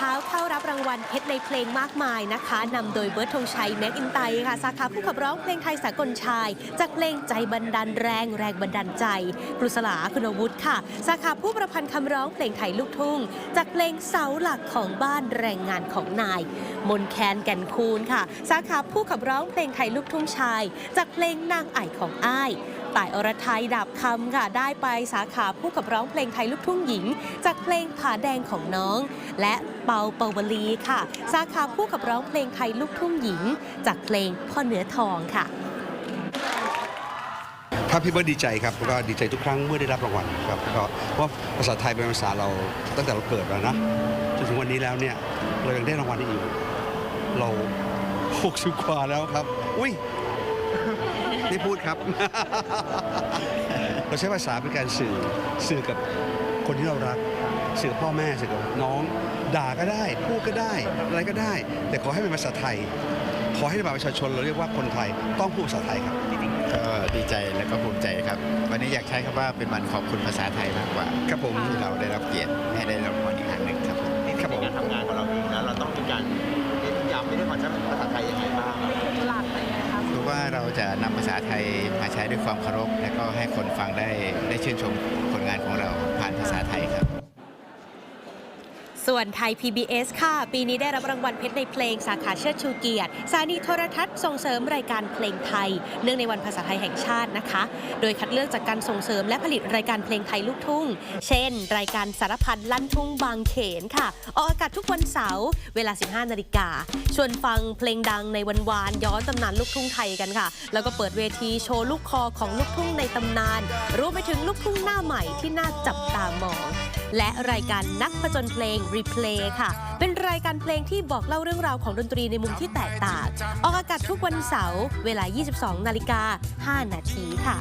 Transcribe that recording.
ท้าเข้ารับรางวัลเพชรในเพลงมากมายนะคะนำโดยเบิร์ดธงชัยแม็กอินไตค่ะสาขาผู้ขับร้องเพลงไทยสากลชาย จากเพลงใจบันดาลแรงแรงบันดาลใจครูสลาคุณวุฒิค่ะ สาขาผู้ประพันธ์คำร้องเพลงไทยลูกทุ่ง จากเพลงเสาหลักของบ้านแรงงานของนาย มนแคนแก่นคูณค่ะ สาขาผู้ขับร้องเพลงไทยลูกทุ่งชาย จากเพลงนางไอ่ของอ้าย ต่ายอรไทยดาบคำค่ะ ได้ไปสาขาผู้ขับร้องเพลงไทยลูกทุ่งหญิง จากเพลงผาแดงของน้อง และเปาเปาวลีค่ะ สาขาผู้ขับร้องเพลงไทยลูกทุ่งหญิง จากเพลงพ่อเหนือทองค่ะครับพี่เบิร์ดดีใจครับก็ดีใจทุกครั้งเมื่อได้รับรางวัลครับก็เพราะภาษาไทยเป็นภาษาเราตั้งแต่เราเกิดแล้วนะจนถึงวันนี้แล้วเนี่ยเรายังได้รางวัลอีกอยู่ เรา60กว่าแล้วครับ อุ้ย นี่พูดครับ เราใช้ภาษาเป็นการสื่อสื่อกับคนที่เรารัก สื่อกับพ่อแม่สื่อกับน้อง ด่าก็ได้ พูดก็ได้ อะไรก็ได้ แต่ขอให้เป็นภาษาไทย ขอให้ในบัตรประชาชนเราเรียกว่าคนไทยต้องพูดภาษาไทยครับก็ดีใจและก็ภูมิใจครับ วันนี้อยากใช้คำว่าเป็นวันขอบคุณภาษาไทยมากกว่าครับผมที่เราได้รับเกียรติให้ได้รับรางวัลอีกครั้งหนึ่งครับผมครับผมในการทำงานของเราเองนะเราต้องมีการเน้นย้ำไม่ได้ความใช้ภาษาไทยยังไงบ้าง รู้ว่า เราจะนำภาษาไทยมาใช้ด้วยความเคารพ และก็ให้คนฟังได้ได้ชื่นชมผลงานของเราผ่านภาษา ส่วนไทย PBS ค่ะ ปีนี้ได้รับรางวัลเพชรในเพลงสาขาเชิดชูเกียรติสถานีโทรทัศน์ส่งเสริมรายการเพลงไทย เนื่องในวันภาษาไทยแห่งชาตินะคะ โดยคัดเลือกจากการส่งเสริมและผลิตรายการเพลงไทยลูกทุ่ง เช่น รายการสารพันลั่นทุ่งบางเขนค่ะ ออกอากาศทุกวันเสาร์เวลา 15 นาฬิกา ชวนฟังเพลงดังในวันวานย้อนตำนานลูกทุ่งไทยกันค่ะ แล้วก็เปิดเวทีโชว์ลูกคอของลูกทุ่งในตำนานรวมไปถึงลูกทุ่งหน้าใหม่ที่น่าจับตามอง และรายการนักผจญเพลงีเพลย์ค่ะ เป็นรายการเพลงที่บอกเล่าเรื่องราวของดนตรีในมุมที่แตกต่าง ออกอากาศทุกวันเสาร์เวลา 22 นาฬิกา 5 นาทีค่ะ